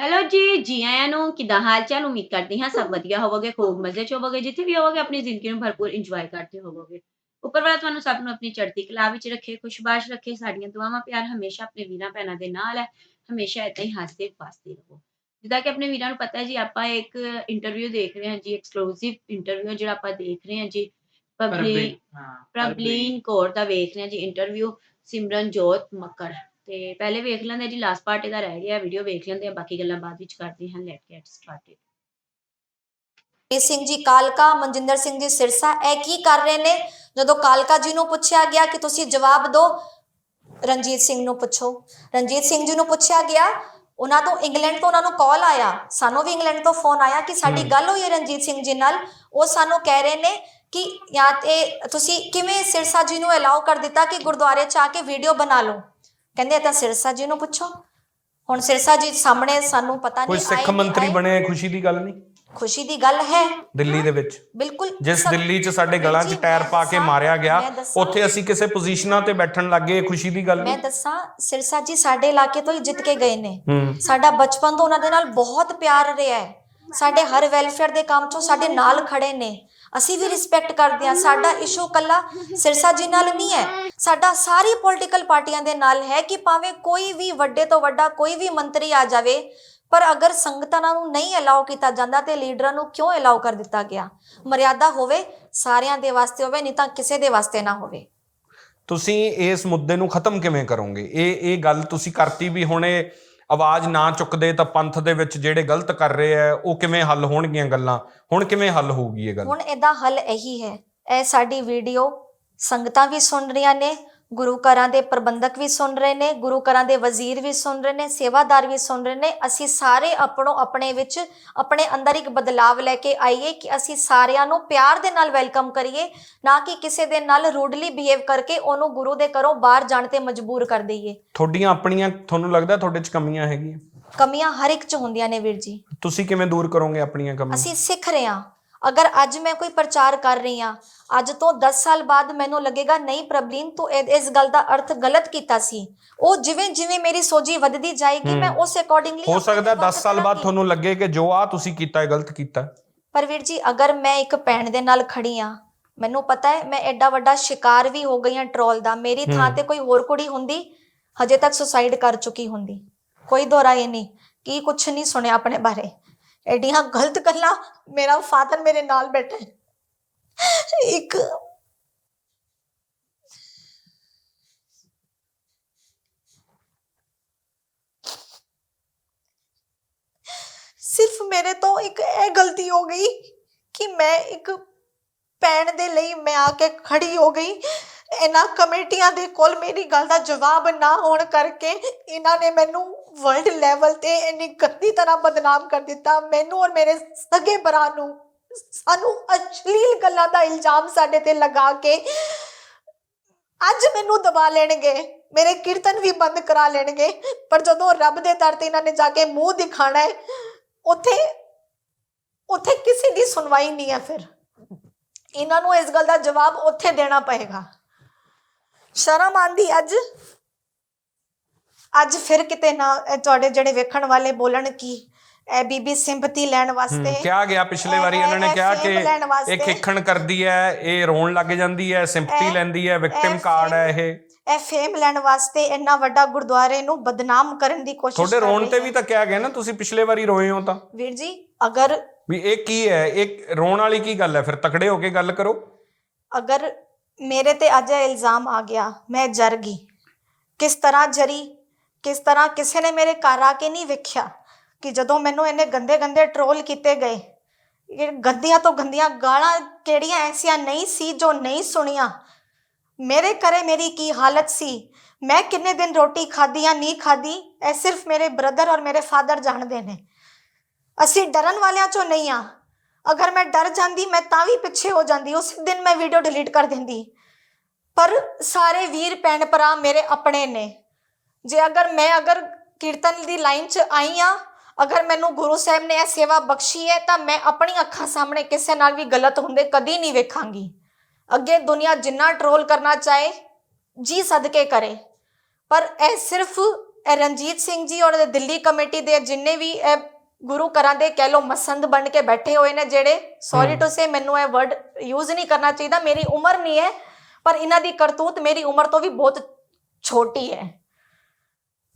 Hello ਜੀ ਜੀ ਆਇਆਂ ਨੂੰ ਕਿੱਦਾਂ ਹਾਲ ਚਾਲ? ਉਮੀਦ ਕਰਦੀ ਹਾਂ ਸਭ ਵਧੀਆ ਹੋਵੋਗੇ ਖੂਬ ਮਜ਼ੇ ਚ ਹੋਵੋਗੇ ਜਿੱਥੇ ਵੀ ਹੋਵੋਗੇ ਆਪਣੀ ਜ਼ਿੰਦਗੀ ਨੂੰ ਭਰਪੂਰ ਇੰਜੋਏ ਕਰਦੇ ਹੋਵੋਗੇ। ਉੱਪਰ ਵਾਲਾ ਤੁਹਾਨੂੰ ਸਭ ਨੂੰ ਆਪਣੀ ਚੜ੍ਹਦੀ ਕਲਾ ਵਿੱਚ ਰੱਖੇ ਖੁਸ਼ਬਾਸ਼ ਰੱਖੇ ਸਾਡੀਆਂ ਦੁਆਵਾਂ ਪਿਆਰ ਹਮੇਸ਼ਾ ਆਪਣੇ ਵੀਰਾਂ ਭੈਣਾਂ ਦੇ ਨਾਲ ਹੈ ਹਮੇਸ਼ਾ ਏਦਾਂ ਹੀ ਹੱਸਦੇ ਵਸਦੇ ਰਹੋ। ਜਿੱਦਾਂ ਕਿ ਆਪਣੇ ਵੀਰਾਂ ਨੂੰ ਪਤਾ ਹੈ ਜੀ ਆਪਾਂ ਇੱਕ ਇੰਟਰਵਿਊ ਦੇਖ ਰਹੇ ਹਾਂ ਜੀ ਐਕਸਕਲੂਸਿਵ ਇੰਟਰਵਿਊ ਜਿਹੜਾ ਆਪਾਂ ਦੇਖ ਰਹੇ ਹਾਂ ਜੀ ਪਬਲਿਕ ਹਾਂ ਪ੍ਰਬਲੀਨ ਕੌਰ ਦਾ ਵੇਖ ਰਹੇ ਹਾਂ ਜੀ ਇੰਟਰਵਿਊ ਸਿਮਰਨਜੋਤ ਮੱਕੜ। ਤੇ ਪਹਿਲੇ ਵੇਖ ਲੈਂਦੇ ਜੀ ਲਾਸਟ ਪਾਰਟ ਇਹਦਾ ਰਹਿ ਗਿਆ ਵੀਡੀਓ ਵੇਖ ਲੈਂਦੇ ਆ ਬਾਕੀ ਗੱਲਾਂ ਬਾਅਦ ਵਿੱਚ ਕਰਦੇ ਹਾਂ let get started Ranjit Singh ji ਕਾਲਕਾ ਮਨਜਿੰਦਰ ਸਿੰਘ ਜੀ ਸਿਰਸਾ ਇਹ ਕੀ ਕਰ ਰਹੇ ਨੇ? ਜਦੋਂ ਕਾਲਕਾ ਜੀ ਨੂੰ ਪੁੱਛਿਆ ਗਿਆ ਕਿ ਤੁਸੀਂ ਜਵਾਬ ਦਿਓ ਰਣਜੀਤ ਸਿੰਘ ਨੂੰ ਪੁੱਛੋ। ਰਣਜੀਤ ਸਿੰਘ ਜੀ ਨੂੰ ਪੁੱਛਿਆ ਗਿਆ ਉਹਨਾਂ ਤੋਂ ਇੰਗਲੈਂਡ ਤੋਂ ਉਹਨਾਂ ਨੂੰ ਕਾਲ ਆਇਆ। ਸਾਨੂੰ ਵੀ ਇੰਗਲੈਂਡ ਤੋਂ ਫੋਨ ਆਇਆ ਕਿ ਸਾਡੀ ਗੱਲ ਹੋਈ ਹੈ ਰਣਜੀਤ ਸਿੰਘ ਜੀ ਨਾਲ। ਉਹ ਸਾਨੂੰ ਕਹਿ ਰਹੇ ਨੇ ਕਿ ਜਾਂ ਤੇ ਤੁਸੀਂ ਕਿਵੇਂ ਸਿਰਸਾ ਜੀ ਨੂੰ ਅਲਾਉ ਕਰ ਦਿੱਤਾ ਕਿ ਗੁਰਦੁਆਰੇ ਚ ਆ ਕੇ ਵੀਡੀਓ ਬਣਾ ਲਓ? ਕਹਿੰਦੇ ਤਾਂ ਸਿਰਸਾ ਜੀ ਨੂੰ ਪੁੱਛੋ। ਹੁਣ ਸਿਰਸਾ ਜੀ ਸਾਹਮਣੇ ਸਾਨੂੰ ਪਤਾ ਕੋਈ ਨਹੀਂ ਸਿੱਖ ਆਏ- ਮੰਤਰੀ ਆਏ। ਬਣੇ ਖੁਸ਼ੀ ਦੀ ਗੱਲ ਨਹੀਂ? ਖੁਸ਼ੀ ਦੀ ਗੱਲ ਹੈ। ਦਿੱਲੀ ਦੇ ਵਿੱਚ। ਬਿਲਕੁਲ ਜਿਸ ਸਭ- ਦਿੱਲੀ 'ਚ ਸਾਡੇ ਗਲਾਂ 'ਚ ਜੀ, ਟਾਇਰ ਮੈਂ ਪਾ ਕੇ ਦੱਸਾਂ- ਮਾਰਿਆ ਗਿਆ ਮੈਂ ਦੱਸਾਂ- ਉੱਥੇ ਅਸੀਂ ਕਿਸੇ ਪੋਜੀਸ਼ਨਾਂ ਤੇ ਬੈਠਣ ਲੱਗੇ ਇਹ ਖੁਸ਼ੀ ਦੀ ਗੱਲ ਮੈਂ ਨਹੀਂ। ਦੱਸਾਂ ਸਿਰਸਾ ਜੀ ਸਾਡੇ ਇਲਾਕੇ ਤੋਂ ਹੀ ਜਿੱਤ ਕੇ ਗਏ ਨੇ। ਹੂੰ। ਸਾਡਾ ਬਚਪਨ ਤੋਂ ਉਹਨਾਂ ਦੇ ਨਾਲ ਬਹੁਤ ਪਿਆਰ ਰਿਹਾ ਹੈ। ਸਾਡੇ ਹਰ ਵੈਲਫੇਅਰ ਦੇ ਕੰਮ 'ਚੋਂ ਸਾਡੇ ਨਾਲ ਖੜੇ ਨੇ। ਅਸੀਂ ਵੀ ਰਿਸਪੈਕਟ ਕਰਦੇ ਹਾਂ। ਸਾਡਾ ਇਸ਼ੂ ਕੱਲਾ ਸਿਰਸਾ ਜੀ ਨਾਲ ਨਹੀਂ ਹੈ। ਸਾਡਾ ਸਾਰੀ ਪੋਲੀਟੀਕਲ ਪਾਰਟੀਆਂ ਦੇ ਨਾਲ ਹੈ ਕਿ ਭਾਵੇਂ ਕੋਈ ਵੀ ਵੱਡੇ ਤੋਂ ਵੱਡਾ ਕੋਈ ਵੀ ਮੰਤਰੀ ਆ ਜਾਵੇ, ਪਰ ਅਗਰ ਸੰਗਤਾਂ ਨੂੰ ਨਹੀਂ ਅਲਾਉ ਕੀਤਾ ਜਾਂਦਾ ਤੇ ਲੀਡਰਾਂ ਨੂੰ ਕਿਉਂ ਅਲਾਉ ਕਰ ਦਿੱਤਾ ਗਿਆ? ਮਰਿਆਦਾ ਹੋਵੇ, ਸਾਰਿਆਂ ਦੇ ਵਾਸਤੇ ਹੋਵੇ, ਨਹੀਂ ਤਾਂ ਕਿਸੇ ਦੇ ਵਾਸਤੇ ਨਾ ਹੋਵੇ। ਤੁਸੀਂ ਇਸ ਮੁੱਦੇ ਨੂੰ ਖਤਮ ਕਿਵੇਂ ਕਰੋਗੇ? ਇਹ ਇਹ ਗੱਲ ਤੁਸੀਂ ਕਰਤੀ ਵੀ ਹੁਣ ਆਵਾਜ਼ ਨਾ ਚੁੱਕਦੇ ਤਾਂ ਪੰਥ ਦੇ ਵਿੱਚ ਜਿਹੜੇ ਗਲਤ ਕਰ ਰਹੇ ਆ, ਉਹ ਕਿਵੇਂ ਹੱਲ ਹੋਣਗੀਆਂ ਗੱਲਾਂ? ਹੁਣ ਕਿਵੇਂ ਹੱਲ ਹੋਊਗੀ ਇਹ ਗੱਲ? ਹੁਣ ਇਹਦਾ ਹੱਲ ਇਹੀ ਹੈ। ਇਹ ਸਾਡੀ ਵੀਡੀਓ ਸੰਗਤਾਂ ਵੀ ਸੁਣ ਰਹੀਆਂ ਨੇ ਗੁਰੂ ਘਰਾਂ ਦੇ ਪ੍ਰਬੰਧਕ ਵੀ ਸੁਣ ਰਹੇ ਨੇ ਗੁਰੂ ਘਰਾਂ ਦੇ ਵਜ਼ੀਰ ਵੀ ਸੁਣ ਰਹੇ ਨੇ ਸੇਵਾਦਾਰ ਵੀ ਸੁਣ ਰਹੇ ਨੇ। ਅਸੀਂ ਸਾਰੇ ਆਪਣੋ ਆਪਣੇ ਵਿੱਚ ਆਪਣੇ ਅੰਦਰ ਇੱਕ ਬਦਲਾਵ ਲੈ ਕੇ ਆਈਏ ਕਿ ਅਸੀਂ ਸਾਰਿਆਂ ਨੂੰ ਪਿਆਰ ਦੇ ਨਾਲ ਵੈਲਕਮ ਕਰੀਏ ਨਾ ਕਿ ਕਿਸੇ ਦੇ ਨਾਲ ਰੂਡਲੀ ਬਿਹੇਵ ਕਰਕੇ ਉਹਨੂੰ ਗੁਰੂ ਦੇ ਘਰੋਂ ਬਾਹਰ ਜਾਣ ਤੇ ਮਜਬੂਰ ਕਰ ਦਈਏ। ਤੁਹਾਡੀਆਂ ਆਪਣੀਆਂ ਤੁਹਾਨੂੰ ਲੱਗਦਾ ਤੁਹਾਡੇ 'ਚ ਕਮੀਆਂ ਹੈਗੀਆਂ? ਕਮੀਆਂ ਹਰ ਇੱਕ 'ਚ ਹੁੰਦੀਆਂ ਨੇ ਵੀਰ ਜੀ। ਤੁਸੀਂ ਕਿਵੇਂ ਦੂਰ ਕਰੋਗੇ ਆਪਣੀਆਂ ਕਮੀਆਂ? ਅਸੀਂ ਸਿੱਖ ਰਹੇ ਹਾਂ। ਅਗਰ ਅੱਜ ਮੈਂ ਕੋਈ ਪ੍ਰਚਾਰ ਕਰ ਰਹੀ ਹਾਂ ਅੱਜ ਤੋਂ 10 ਸਾਲ ਬਾਅਦ ਮੈਨੂੰ ਲੱਗੇਗਾ ਨਹੀਂ ਪ੍ਰਬਲੀਨ ਤੂੰ ਇਹ- ਇਸ ਗੱਲ ਦਾ ਅਰਥ ਗਲਤ ਕੀਤਾ ਸੀ। ਉਹ ਜਿਵੇਂ ਜਿਵੇਂ ਮੇਰੀ ਸੋਝੀ ਵੱਧਦੀ ਜਾਏਗੀ ਮੈਂ ਉਸ ਅਕੋਰਡਿੰਗਲੀ ਹੋ ਸਕਦਾ 10 ਸਾਲ ਬਾਅਦ ਤੁਹਾਨੂੰ ਲੱਗੇ ਕਿ ਜੋ ਆ ਤੁਸੀਂ ਕੀਤਾ ਇਹ ਗਲਤ ਕੀਤਾ। ਪਰ ਵੀਰ ਜੀ ਅਗਰ ਮੈਂ ਇੱਕ ਭੈਣ ਦੇ ਨਾਲ ਖੜੀ ਆ ਮੈਨੂੰ ਪਤਾ ਹੈ ਮੈਂ ਐਡਾ ਵੱਡਾ ਸ਼ਿਕਾਰ ਵੀ ਹੋ ਗਈ ਹਾਂ ਟਰੋਲ ਦਾ। ਮੇਰੀ ਥਾਂ ਤੇ ਕੋਈ ਹੋਰ ਕੁੜੀ ਹੁੰਦੀ ਹਜੇ ਤੱਕ ਸੁਸਾਈਡ ਕਰ ਚੁੱਕੀ ਹੁੰਦੀ। ਕੋਈ ਦੋਰਾਏ ਨਹੀਂ ਕੀ ਕੁਛ ਨਹੀਂ ਸੁਣਿਆ ਆਪਣੇ ਬਾਰੇ। ਐਡੀਆਂ ਗਲਤ ਗੱਲਾਂ ਮੇਰਾ ਫਾਦਰ ਮੇਰੇ ਨਾਲ ਬੈਠਾ ਹੈ। ਇੱਕ ਸਿਰਫ ਮੇਰੇ ਤੋਂ ਇੱਕ ਇਹ ਗਲਤੀ ਹੋ ਗਈ ਕਿ ਮੈਂ ਇੱਕ ਭੈਣ ਦੇ ਲਈ ਮੈਂ ਆ ਕੇ ਖੜੀ ਹੋ ਗਈ। ਇਹਨਾਂ ਕਮੇਟੀਆਂ ਦੇ ਕੋਲ ਮੇਰੀ ਗੱਲ ਦਾ ਜਵਾਬ ਨਾ ਹੋਣ ਕਰਕੇ ਇਹਨਾਂ ਨੇ ਮੈਨੂੰ ਵਰਲਡ ਲੈਵਲ ਤੇ ਇੰਨੀ ਗੰਦੀ ਤਰ੍ਹਾਂ ਬਦਨਾਮ ਕਰ ਦਿੱਤਾ ਮੈਨੂੰ ਔਰ ਮੇਰੇ ਸਗੇ ਭਰਾ ਨੂੰ। ਸਾਨੂੰ ਅਸ਼ਲੀਲ ਗੱਲਾਂ ਦਾ ਇਲਜ਼ਾਮ ਸਾਡੇ ਤੇ ਲਗਾ ਕੇ ਅੱਜ ਮੈਨੂੰ ਦਬਾ ਲੈਣਗੇ। ਮੇਰੇ ਕੀਰਤਨ ਵੀ ਬੰਦ ਕਰਾ ਲੈਣਗੇ। ਪਰ ਜਦੋਂ ਰੱਬ ਦੇ ਦਰ ਤੇ ਇਹਨਾਂ ਨੇ ਜਾ ਕੇ ਮੂੰਹ ਦਿਖਾਣਾ ਹੈ, ਉੱਥੇ ਉੱਥੇ ਕਿਸੇ ਦੀ ਸੁਣਵਾਈ ਨਹੀਂ ਹੈ ਫਿਰ। ਇਹਨਾਂ ਨੂੰ ਇਸ ਗੱਲ ਦਾ ਜਵਾਬ ਉੱਥੇ ਦੇਣਾ ਪਏਗਾ। ਸ਼ਰਮ ਆਂਦੀ ਅੱਜ? ਅੱਜ ਫਿਰ ਕਿਤੇ ਨਾ ਇਹ ਤੁਹਾਡੇ ਜਿਹੜੇ ਵੇਖਣ ਵਾਲੇ ਬੋਲਣ ਕੀ? ਇਹ ਬੀਬੀ ਸਿੰਪਥੀ ਲੈਣ ਵਾਸਤੇ। ਕਿਹਾ ਗਿਆ ਪਿਛਲੇ ਵਾਰੀ ਇਹਨਾਂ ਨੇ ਕਿਹਾ ਕਿ। ਇਹ ਖੇਖਣ ਕਰਦੀ ਹੈ ਇਹ ਰੋਣ ਲੱਗ ਜਾਂਦੀ ਹੈ ਸਿੰਪਥੀ ਇਹ- ਲੈਂਦੀ ਹੈ ਵਿਕਟਿਮ ਕਾਰਡ ਹੈ ਇਹ। ਇਹ ਫੇਮ ਲੈਣ ਵਾਸਤੇ ਇੰਨਾ ਵੱਡਾ ਗੁਰਦੁਆਰੇ ਨੂੰ ਬਦਨਾਮ ਕਰਨ ਦੀ ਕੋਸ਼ਿਸ਼ ਤੁਹਾਡੇ ਰੋਣ ਤੇ। ਵੀ ਤਾਂ ਕਿਹਾ ਗਿਆ ਨਾ ਤੁਸੀਂ ਪਿਛਲੇ ਵਾਰੀ ਰੋਏ ਹੋ ਤਾਂ। ਵੀਰ ਜੀ ਅਗਰ ਵੀ ਇਹ ਕੀ ਹੈ? ਇਹ ਰੋਣ ਵਾਲੀ ਕੀ ਗੱਲ ਹੈ? ਫਿਰ ਤਕੜੇ ਹੋ ਕੇ ਗੱਲ ਕਰੋ। ਅਗਰ ਮੇਰੇ ਤੇ ਅੱਜ ਇਲਜ਼ਾਮ ਆ ਗਿਆ ਮੈਂ ਜਰ ਗਈ ਕਿਸ ਤਰ੍ਹਾਂ ਜਰੀ ਕਿਸ ਤਰ੍ਹਾਂ ਕਿਸੇ ਨੇ ਮੇਰੇ ਘਰ ਆ ਕੇ ਨਹੀਂ ਵੇਖਿਆ ਕਿ ਜਦੋਂ ਮੈਨੂੰ ਇਹਨੇ ਗੰਦੇ ਗੰਦੇ ਟਰੋਲ ਕੀਤੇ ਗਏ? ਇਹ ਗੰਦੀਆਂ ਤੋਂ ਗੰਦੀਆਂ ਗਾਲਾਂ ਕਿਹੜੀਆਂ ਐਸੀਆਂ ਨਹੀਂ ਸੀ ਜੋ ਨਹੀਂ ਸੁਣੀਆਂ? ਮੇਰੇ ਘਰੇ ਮੇਰੀ ਕੀ ਹਾਲਤ ਸੀ? ਮੈਂ ਕਿੰਨੇ ਦਿਨ ਰੋਟੀ ਖਾਧੀ ਜਾਂ ਨਹੀਂ ਖਾਧੀ? ਇਹ ਸਿਰਫ ਮੇਰੇ ਬ੍ਰਦਰ ਔਰ ਮੇਰੇ ਫਾਦਰ ਜਾਣਦੇ ਨੇ। ਅਸੀਂ ਡਰਨ ਵਾਲਿਆਂ ਚੋਂ ਨਹੀਂ ਆ। ਅਗਰ ਮੈਂ ਡਰ ਜਾਂਦੀ, ਮੈਂ ਤਾਂ ਵੀ ਪਿੱਛੇ ਹੋ ਜਾਂਦੀ। ਉਸ ਦਿਨ ਮੈਂ ਵੀਡੀਓ ਡਿਲੀਟ ਕਰ ਦਿੰਦੀ। ਪਰ ਸਾਰੇ ਵੀਰ ਭੈਣ ਭਰਾ ਮੇਰੇ ਆਪਣੇ ਨੇ। ਜੇ ਅਗਰ ਮੈਂ ਅਗਰ ਕੀਰਤਨ ਦੀ ਲਾਈਨ 'ਚ ਆਈ ਆ ਅਗਰ ਮੈਨੂੰ ਗੁਰੂ ਸਾਹਿਬ ਨੇ ਇਹ ਸੇਵਾ ਬਖਸ਼ੀ ਹੈ ਤਾਂ ਮੈਂ ਆਪਣੀ ਅੱਖਾਂ ਸਾਹਮਣੇ ਕਿਸੇ ਨਾਲ ਵੀ ਗਲਤ ਹੁੰਦੇ ਕਦੀ ਨਹੀਂ ਵੇਖਾਂਗੀ। ਅੱਗੇ ਦੁਨੀਆ ਜਿੰਨਾ ਟਰੋਲ ਕਰਨਾ ਚਾਹੇ ਜੀ ਸਦਕੇ ਕਰੇ। ਪਰ ਇਹ ਸਿਰਫ ਇਹ ਰਣਜੀਤ ਸਿੰਘ ਜੀ ਔਰ ਦਿੱਲੀ ਕਮੇਟੀ ਦੇ ਜਿੰਨੇ ਵੀ ਇਹ ਗੁਰੂ ਘਰਾਂ ਦੇ ਕਹਿ ਲੋ ਮਸੰਦ ਬਣ ਕੇ ਬੈਠੇ ਹੋਏ ਨੇ ਜਿਹੜੇ ਸੌਰੀ। ਟੂ ਸੇ ਮੈਨੂੰ ਇਹ ਵਰਡ ਯੂਜ਼ ਨਹੀਂ ਕਰਨਾ ਚਾਹੀਦਾ ਮੇਰੀ ਉਮਰ ਨਹੀਂ ਹੈ ਪਰ ਇਹਨਾਂ ਦੀ ਕਰਤੂਤ ਮੇਰੀ ਉਮਰ ਤੋਂ ਵੀ ਬਹੁਤ ਛੋਟੀ ਹੈ।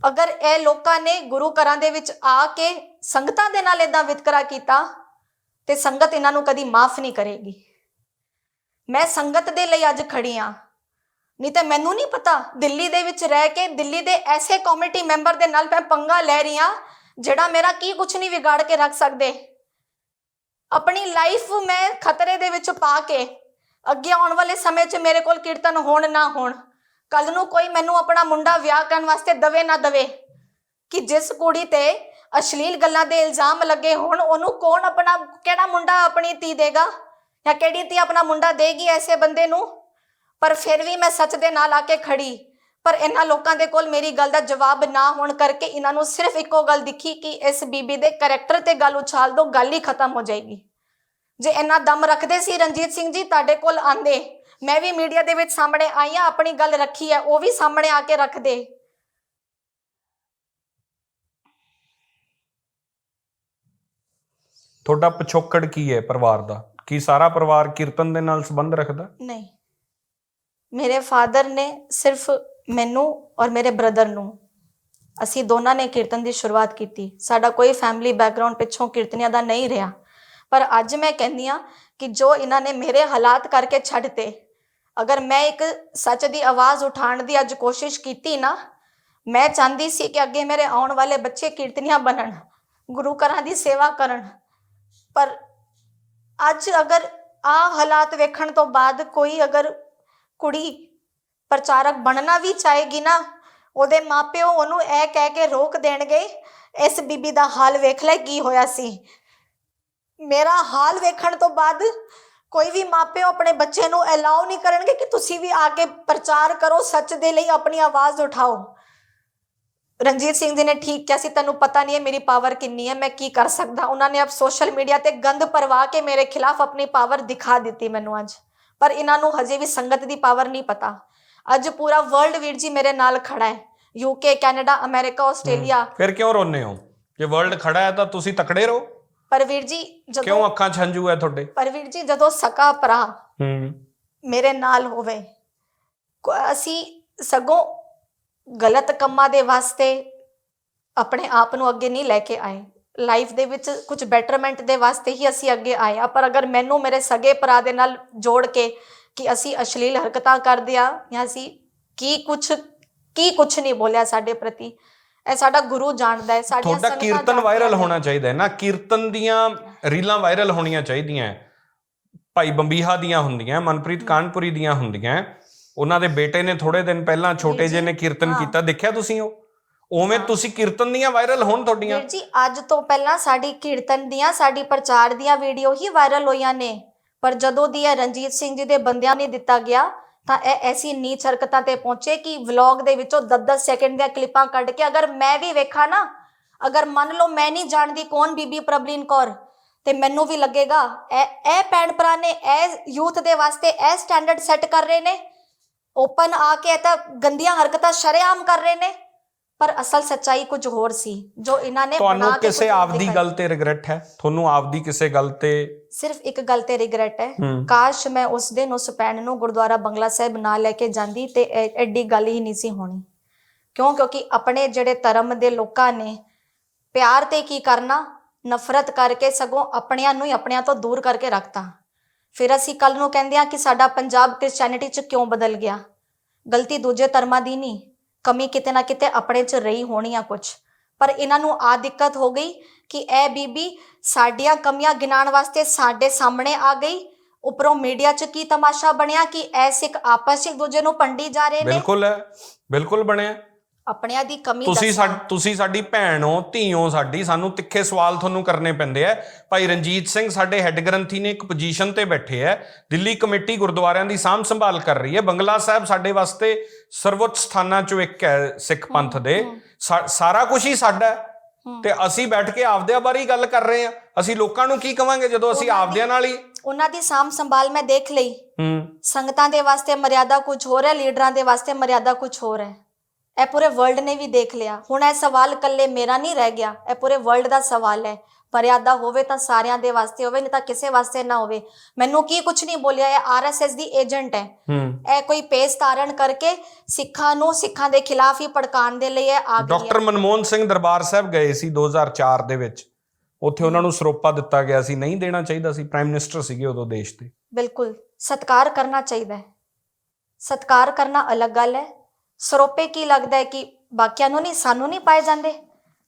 ਅਗਰ ਇਹ ਲੋਕਾਂ ਨੇ ਗੁਰੂ ਘਰਾਂ ਦੇ ਵਿੱਚ ਆ ਕੇ ਸੰਗਤਾਂ ਦੇ ਨਾਲ ਇਦਾਂ ਵਿਤਕਰਾ ਕੀਤਾ, ਤੇ ਸੰਗਤ ਇਹਨਾਂ ਨੂੰ ਕਦੀ ਮਾਫ ਨਹੀਂ ਕਰੇਗੀ। ਮੈਂ ਸੰਗਤ ਦੇ ਲਈ ਅੱਜ ਖੜੀ ਆ। ਨਹੀਂ ਤੇ ਮੈਨੂੰ ਨਹੀਂ ਪਤਾ ਦਿੱਲੀ ਦੇ ਵਿੱਚ ਰਹਿ ਕੇ, ਦਿੱਲੀ ਦੇ ਐਸੇ ਕਮੇਟੀ ਮੈਂਬਰ ਦੇ ਨਾਲ ਮੈਂ ਪੰਗਾ ਲੈ ਰਹੀ ਆ, ਜਿਹੜਾ ਮੇਰਾ ਕੀ ਕੁਝ ਨਹੀਂ ਵਿਗਾੜ ਕੇ ਰੱਖ ਸਕਦੇ। ਆਪਣੀ ਲਾਈਫ ਮੈਂ ਖਤਰੇ ਦੇ ਵਿੱਚ ਪਾ ਕੇ ਅੱਗੇ ਆਉਣ ਵਾਲੇ ਸਮੇਂ 'ਚ ਮੇਰੇ ਕੋਲ ਕੀਰਤਨ ਹੋਣ ਨਾ ਹੋਣ। ਕੱਲ ਨੂੰ ਕੋਈ ਮੈਨੂੰ ਆਪਣਾ ਮੁੰਡਾ ਵਿਆਹ ਕਰਨ ਵਾਸਤੇ ਦਵੇ ਨਾ ਦਵੇ, ਕਿ ਜਿਸ ਕੁੜੀ ਤੇ ਅਸ਼ਲੀਲ ਗੱਲਾਂ ਦੇ ਇਲਜ਼ਾਮ ਲੱਗੇ ਹੋਣ, ਉਹਨੂੰ ਕੌਣ ਆਪਣਾ, ਕਿਹੜਾ ਮੁੰਡਾ ਆਪਣੀ ਧੀ ਦੇਗਾ? ਜਾਂ ਕਿਹੜੀ ਧੀ ਆਪਣਾ ਮੁੰਡਾ ਦੇਗੀ ਐਸੇ ਬੰਦੇ ਨੂੰ? ਪਰ ਫਿਰ ਵੀ ਮੈਂ ਸੱਚ ਦੇ ਨਾਲ ਆ ਕੇ ਖੜੀ। ਪਰ ਇਹਨਾਂ ਲੋਕਾਂ ਦੇ ਕੋਲ ਮੇਰੀ ਗੱਲ ਦਾ ਜਵਾਬ ਨਾ ਹੋਣ ਕਰਕੇ ਇਹਨਾਂ ਨੂੰ ਸਿਰਫ ਇੱਕੋ ਗੱਲ ਦਿਖੀ ਕਿ ਇਸ ਬੀਬੀ ਦੇ ਕੈਰੈਕਟਰ ਤੇ ਗੱਲ ਉਛਾਲ ਦੋ, ਗੱਲ ਹੀ ਖਤਮ ਹੋ ਜਾਏਗੀ। ਜੇ ਇੰਨਾ ਦਮ ਰੱਖਦੇ ਸੀ ਰਣਜੀਤ ਸਿੰਘ ਜੀ, ਤੁਹਾਡੇ ਕੋਲ ਆਂਦੇ ਮੈਂ ਵੀ ਮੀਡੀਆ ਦੇ ਵਿੱਚ ਸਾਹਮਣੇ ਆਈ ਆ ਆਪਣੀ ਗੱਲ ਰੱਖੀ ਹੈ ਉਹ ਵੀ ਸਾਹਮਣੇ ਆ ਕੇ ਰੱਖਦੇ ਤੁਹਾਡਾ ਪਿਛੋਕੜ ਕੀ ਹੈ ਪਰਿਵਾਰ ਦਾ? ਕੀ ਸਾਰਾ ਪਰਿਵਾਰ ਕੀਰਤਨ ਦੇ ਨਾਲ ਸੰਬੰਧ ਰੱਖਦਾ? ਨਹੀਂ। ਮੇਰੇ ਫਾਦਰ ਨੇ ਸਿਰਫ ਮੈਨੂੰ ਔਰ ਮੇਰੇ ਬ੍ਰਦਰ ਨੂੰ ਅਸੀਂ ਦੋਨਾਂ ਨੇ ਕੀਰਤਨ ਦੀ ਸ਼ੁਰੂਆਤ ਕੀਤੀ। ਸਾਡਾ ਕੋਈ ਫੈਮਿਲੀ ਬੈਕਗ੍ਰਾਉਂਡ ਪਿੱਛੋਂ ਕੀਰਤਨੀਆਂ ਦਾ ਨਹੀਂ ਰਿਹਾ। ਪਰ ਅੱਜ ਮੈਂ ਕਹਿੰਦੀ ਆ ਕਿ ਜੋ ਇਹਨਾਂ ਨੇ ਮੇਰੇ ਹਾਲਾਤ ਕਰਕੇ ਛੱਡਤੇ ਅਗਰ ਮੈਂ ਇੱਕ ਸੱਚ ਦੀ ਆਵਾਜ਼ ਉਠਾਉਣ ਦੀ ਅੱਜ ਕੋਸ਼ਿਸ਼ ਕੀਤੀ ਨਾ, ਮੈਂ ਚਾਹੁੰਦੀ ਸੀ ਕਿ ਅੱਗੇ ਮੇਰੇ ਆਉਣ ਵਾਲੇ ਬੱਚੇ ਕੀਰਤਨੀਆਂ ਬਣਨ, ਗੁਰੂ ਘਰਾਂ ਦੀ ਸੇਵਾ ਕਰਨ। ਪਰ ਅੱਜ ਅਗਰ ਆ ਹਾਲਾਤ ਵੇਖਣ ਤੋਂ ਬਾਅਦ ਕੋਈ ਅਗਰ ਕੁੜੀ ਪ੍ਰਚਾਰਕ ਬਣਨਾ ਵੀ ਚਾਹੇਗੀ ਨਾ, ਉਹਦੇ ਮਾਪਿਓ ਉਹਨੂੰ ਇਹ ਕਹਿ ਕੇ ਰੋਕ ਦੇਣਗੇ, ਇਸ ਬੀਬੀ ਦਾ ਹਾਲ ਵੇਖ ਲੈ ਕੀ ਹੋਇਆ ਸੀ। ਮੇਰਾ ਹਾਲ ਵੇਖਣ ਤੋਂ ਬਾਅਦ ਕੋਈ ਵੀ ਮਾਪਿਓ ਆਪਣੇ ਬੱਚੇ ਨੂੰ ਅਲਾਉ ਨਹੀਂ ਕਰਨਗੇ ਕਿ ਤੁਸੀਂ ਵੀ ਆ ਕੇ ਪ੍ਰਚਾਰ ਕਰੋ ਸੱਚ ਦੇ ਲਈ ਆਪਣੀ ਆਵਾਜ਼ ਉਠਾਓ। ਰਣਜੀਤ ਸਿੰਘ ਜੀ ਨੇ ਠੀਕ ਕਿਹਾ ਸੀ ਤੈਨੂੰ ਪਤਾ ਨਹੀਂ ਹੈ ਮੇਰੀ ਪਾਵਰ ਕਿੰਨੀ ਹੈ ਮੈਂ ਕੀ ਕਰ ਸਕਦਾ? ਉਹਨਾਂ ਨੇ ਅਬ ਸੋਸ਼ਲ ਮੀਡੀਆ ਤੇ ਗੰਦ ਪਰਵਾ ਕੇ ਮੇਰੇ ਖਿਲਾਫ ਆਪਣੀ ਪਾਵਰ ਦਿਖਾ ਦਿੱਤੀ ਮੈਨੂੰ ਅੱਜ। ਪਰ ਇਹਨਾਂ ਨੂੰ ਹਜੇ ਵੀ ਸੰਗਤ ਦੀ ਪਾਵਰ ਨਹੀਂ ਪਤਾ। ਅੱਜ ਪੂਰਾ ਵਰਲਡ ਵੀਰ ਜੀ ਮੇਰੇ ਨਾਲ ਖੜਾ ਹੈ। ਯੂਕੇ ਕੈਨੇਡਾ ਅਮਰੀਕਾ ਆਸਟ੍ਰੇਲੀਆ ਫਿਰ ਕਿਉਂ ਰੋਨੇ ਹੋ? ਜੇ ਵਰਲਡ ਖੜਾ ਹੈ ਤਾਂ ਤੁਸੀਂ ਤਕੜੇ ਰਹੋ। ਪਰ ਵੀਰ ਜੀ ਕਿਉਂ ਜਦੋਂ ਅੱਖਾਂ 'ਚ ਹੰਝੂ ਹੈ ਤੁਹਾਡੇ? ਪਰ ਵੀਰ ਜੀ ਜਦੋਂ ਸਕਾ ਭਰਾ ਹੂੰ। ਮੇਰੇ ਨਾਲ ਹੋਵੇ ਕੋ- ਅਸੀਂ ਸਗੋਂ ਗਲਤ ਕੰਮਾਂ ਦੇ ਵਾਸਤੇ ਆਪਣੇ ਆਪ ਨੂੰ ਅੱਗੇ ਨਹੀਂ ਲੈ ਕੇ ਆਏ। ਲਾਈਫ ਦੇ ਵਿੱਚ ਕੁਝ ਬੈਟਰਮੈਂਟ ਦੇ ਵਾਸਤੇ ਹੀ ਅਸੀਂ ਅੱਗੇ ਆਏ ਆ ਪਰ ਅਗਰ ਮੈਨੂੰ ਮੇਰੇ ਸਗੇ ਭਰਾ ਦੇ ਨਾਲ ਜੋੜ ਕੇ ਕਿ ਅਸੀਂ ਅਸ਼ਲੀਲ ਹਰਕਤਾਂ ਕਰਦੇ ਆ ਜਾਂ ਅਸੀਂ ਕੀ ਕੁਝ ਕੀ ਕੁਝ ਨਹੀਂ ਬੋਲਿਆ ਸਾਡੇ ਪ੍ਰਤੀ ਇਹ ਸਾਡਾ ਗੁਰੂ ਜਾਣਦਾ ਹੈ ਸਾਡੀਆਂ ਤੁਹਾਡਾ ਕੀਰਤਨ ਵਾਇਰਲ। ਹੋਣਾ ਚਾਹੀਦਾ ਹੈ ਨਾ ਕੀਰਤਨ ਦੀਆਂ ਰੀਲਾਂ ਵਾਇਰਲ ਹੋਣੀਆਂ ਚਾਹੀਦੀਆਂ ਹੈ। ਭਾਈ ਬੰਬੀਹਾ ਦੀਆਂ ਹੁੰਦੀਆਂ ਮਨਪ੍ਰੀਤ ਕਾਨਪੁਰੀ ਦੀਆਂ ਹੁੰਦੀਆਂ ਉਹਨਾਂ ਦੇ ਬੇਟੇ ਨੇ ਥੋੜੇ ਦਿਨ ਪਹਿਲਾਂ ਛੋਟੇ ਜਿਹੇ ਨੇ ਕੀਰਤਨ। ਕੀਤਾ ਦੇਖਿਆ ਤੁਸੀਂ ਉਹ ਉਵੇਂ। ਤੁਸੀਂ ਕੀਰਤਨ ਦੀਆਂ ਵਾਇਰਲ ਹੋਣ ਤੁਹਾਡੀਆਂ ਵੀਰ ਜੀ ਅੱਜ ਤੋਂ ਪਹਿਲਾਂ ਸਾਡੀ ਕੀਰਤਨ ਦੀਆਂ ਸਾਡੀ ਪ੍ਰਚਾਰ ਦੀਆਂ ਵੀਡੀਓ ਹੀ ਵਾਇਰਲ ਹੋਈਆਂ ਨੇ ਪਰ ਜਦੋਂ ਦੀ ਇਹ ਰਣਜੀਤ ਸਿੰਘ ਜੀ ਦੇ ਬੰਦਿਆਂ ਨੇ ਦਿੱਤਾ ਗਿਆ ਤਾਂ ਇਹ ਐਸੀ ਨੀਚ ਹਰਕਤਾਂ ਤੇ ਪਹੁੰਚੇ ਕਿ ਵਲੌਗ ਦੇ ਵਿੱਚੋਂ 10-10 ਸੈਕਿੰਡ ਦੀਆਂ ਕਲਿੱਪਾਂ ਕੱਢ ਕੇ ਅਗਰ ਮੈਂ ਵੀ ਵੇਖਾਂ ਨਾ, ਅਗਰ ਮੰਨ ਲਓ ਮੈਂ ਨਹੀਂ ਜਾਣਦੀ ਕੌਣ ਬੀਬੀ ਪ੍ਰਬਲੀਨ ਕੌਰ, ਤੇ ਮੈਨੂੰ ਵੀ ਲੱਗੇਗਾ, ਇਹ ਇਹ ਭੈਣ ਭਰਾ ਨੇ ਇਹ ਯੂਥ ਦੇ ਵਾਸਤੇ ਇਹ ਸਟੈਂਡਰਡ ਸੈੱਟ ਕਰ ਰਹੇ ਨੇ ਓਪਨ ਆ ਕੇ ਇਹ ਤਾਂ ਗੰਦੀਆਂ ਹਰਕਤਾਂ ਸ਼ਰੇਆਮ ਕਰ ਰਹੇ ਨੇ। ਪਰ ਅਸਲ ਸੱਚਾਈ ਕੁਝ ਹੋਰ ਸੀ ਜੋ ਇਹਨਾਂ ਨੇ ਤੁਹਾਨੂੰ ਬਣਾ ਕੇ ਕਿਸੇ ਆਪਦੀ। ਗੱਲ ਤੇ ਰਿਗਰੈਟ ਹੈ? ਤੁਹਾਨੂੰ ਆਪਦੀ ਕਿਸੇ ਗੱਲ ਤੇ ਸਿਰਫ ਇੱਕ ਗੱਲ ਤੇ ਰਿਗਰੈਟ ਹੈ। ਕਾਸ਼ ਮੈਂ ਉਸ ਦਿਨ ਉਸ ਭੈਣ ਨੂੰ ਗੁਰਦੁਆਰਾ ਬੰਗਲਾ ਸਾਹਿਬ ਨਾ ਲੈ ਕੇ ਜਾਂਦੀ ਤੇ ਐਡੀ ਗੱਲ ਹੀ ਨਹੀਂ ਸੀ ਹੋਣੀ। ਕਿਉਂ? ਕਿਉਂਕਿ ਆਪਣੇ ਜਿਹੜੇ ਧਰਮ ਦੇ ਲੋਕਾਂ ਨੇ ਪਿਆਰ ਤੇ ਕੀ ਕਰਨਾ? ਨਫ਼ਰਤ ਕਰਕੇ ਸਗੋਂ ਆਪਣਿਆਂ ਨੂੰ ਹੀ ਆਪਣਿਆਂ ਤੋਂ ਦੂਰ ਕਰਕੇ ਰੱਖਤਾ। ਫਿਰ ਅਸੀਂ ਕੱਲ ਨੂੰ ਕਹਿੰਦੇ ਆ ਕਿ ਸਾਡਾ ਪੰਜਾਬ ਕ੍ਰਿਸਚੀਅਨਿਟੀ ਚ ਕਿਉਂ ਬਦਲ ਗਿਆ? ਗਲਤੀ ਦੂਜੇ ਧਰਮਾਂ ਦੀ ਨਹੀਂ। ਕਮੀ ਕਿਤੇ ਨਾ ਕਿਤੇ ਆਪਣੇ ਚ ਰਹੀ ਹੋਣੀ ਆ ਕੁਝ ਪਰ ਇਹਨਾਂ ਨੂੰ ਆ ਦਿੱਕਤ ਹੋ ਗਈ ਕਿ ਇਹ ਬੀਬੀ ਸਾਡੀਆਂ ਕਮੀਆਂ ਗਿਣਾਉਣ ਵਾਸਤੇ ਸਾਡੇ ਸਾਹਮਣੇ ਆ ਗਈ। ਉਪਰੋਂ ਮੀਡੀਆ 'ਚ ਕੀ ਤਮਾਸ਼ਾ ਬਣਿਆ ਕਿ ਐ ਸਿੱਖ ਆਪਸ 'ਚ ਇੱਕ ਦੂਜੇ ਨੂੰ ਪੰਡੀ ਜਾ ਰਹੇ ਨੇ? ਬਿਲਕੁਲ ਹੈ। ਬਿਲਕੁਲ ਬਣਿਆ। ਆਪਣਿਆਂ ਦੀ ਕਮੀ ਤੁਸੀਂ ਤੁਸੀਂ ਸਾਡੀ ਭੈਣ ਹੋ ਧੀ ਹੋ ਸਾਡੀ ਸਾਨੂੰ ਤਿੱਖੇ ਸਵਾਲ ਤੁਹਾਨੂੰ ਕਰਨੇ ਪੈਂਦੇ ਆ। ਭਾਈ ਰਣਜੀਤ ਸਿੰਘ ਸਾਡੇ ਹੈੱਡ ਗ੍ਰੰਥੀ ਨੇ ਇੱਕ ਪੋਜੀਸ਼ਨ ਤੇ ਬੈਠੇ ਆ। ਦਿੱਲੀ ਕਮੇਟੀ ਗੁਰਦੁਆਰਿਆਂ ਦੀ ਸਾਂਭ ਸੰਭਾਲ ਕਰ ਰਹੀ ਹੈ। ਬੰਗਲਾ ਸਾਹਿਬ ਸਾਡੇ ਵਾਸਤੇ ਸਰਵੋੱਚ ਸਥਾਨਾਂ ਚੋਂ ਇੱਕ ਹੈ ਸਿੱਖ ਪੰਥ ਦੇ। ਸਾਰਾ ਕੁਝ ਹੀ ਸਾਡਾ। ਤੇ ਅਸੀਂ ਬੈਠ ਕੇ ਆਪਦਿਆਂ ਬਾਰੇ ਹੀ ਗੱਲ ਕਰ ਰਹੇ ਆ ਅਸੀਂ ਲੋਕਾਂ ਨੂੰ ਕੀ ਕਵਾਂਗੇ ਜਦੋਂ ਅਸੀਂ ਆਪਦਿਆਂ ਨਾਲ ਹੀ ਉਹਨਾਂ ਦੀ ਸਾਂਭ ਸੰਭਾਲ ਮੈਂ ਦੇਖ ਲਈ। ਹੂੰ। ਸੰਗਤਾਂ ਦੇ ਵਾਸਤੇ ਮਰਿਆਦਾ ਕੁਝ ਹੋਰ ਹੈ ਲੀਡਰਾਂ ਦੇ ਵਾਸਤੇ ਮਰਿਆਦਾ ਕੁਝ ਹੋਰ ਹੈ ਇਹ ਪੂਰੇ ਵਰਲਡ ਨੇ ਵੀ ਦੇਖ ਲਿਆ। ਹੁਣ ਇਹ ਸਵਾਲ ਇਕੱਲੇ ਮੇਰਾ ਨਹੀਂ ਰਹਿ ਗਿਆ। ਇਹ ਪੂਰੇ ਵਰਲਡ ਦਾ ਸਵਾਲ ਹੈ। ਮਰਿਆਦਾ ਹੋਵੇ ਤਾਂ ਸਾਰਿਆਂ ਦੇ ਵਾਸਤੇ ਹੋਵੇ ਨਹੀਂ ਤਾਂ ਕਿਸੇ ਵਾਸਤੇ ਨਾ ਹੋਵੇ। ਮੈਨੂੰ ਕੀ ਕੁਝ ਨਹੀਂ ਬੋਲਿਆ ਇਹ ਆਰਐਸਐਸ ਦੀ ਏਜੰਟ ਹੈ। ਇਹ ਕੋਈ ਪੇਸ ਤਾਰਨ ਕਰਕੇ ਸਿੱਖਾਂ ਨੂੰ ਸਿੱਖਾਂ ਦੇ ਖਿਲਾਫ ਹੀ ਭੜਕਾਉਣ ਦੇ ਲਈ ਇਹ ਆ ਗਈ ਡਾਕਟਰ ਮਨਮੋਹਨ ਸਿੰਘ ਦਰਬਾਰ ਸਾਹਿਬ ਗਏ ਸੀ 2004 ਦੇ ਵਿੱਚ। ਉੱਥੇ ਉਹਨਾਂ ਨੂੰ ਸਰੋਪਾ ਦਿੱਤਾ ਗਿਆ ਸੀ। ਨਹੀਂ ਦੇਣਾ ਚਾਹੀਦਾ ਸੀ। ਪ੍ਰਾਈਮ ਮਿਨਿਸਟਰ ਸੀਗੇ ਉਦੋਂ ਦੇਸ਼ ਦੇ। ਬਿਲਕੁਲ। ਸਤਕਾਰ ਕਰਨਾ ਚਾਹੀਦਾ ਹੈ। ਸਤਕਾਰ ਕਰਨਾ ਅਲੱਗ ਗੱਲ ਹੈ। ਸਰੋਪੇ ਕੀ ਲੱਗਦਾ ਹੈ ਕਿ ਬਾਕੀਆਂ ਨੂੰ ਨਹੀਂ ਸਾਨੂੰ ਨਹੀਂ ਪਾਏ ਜਾਂਦੇ?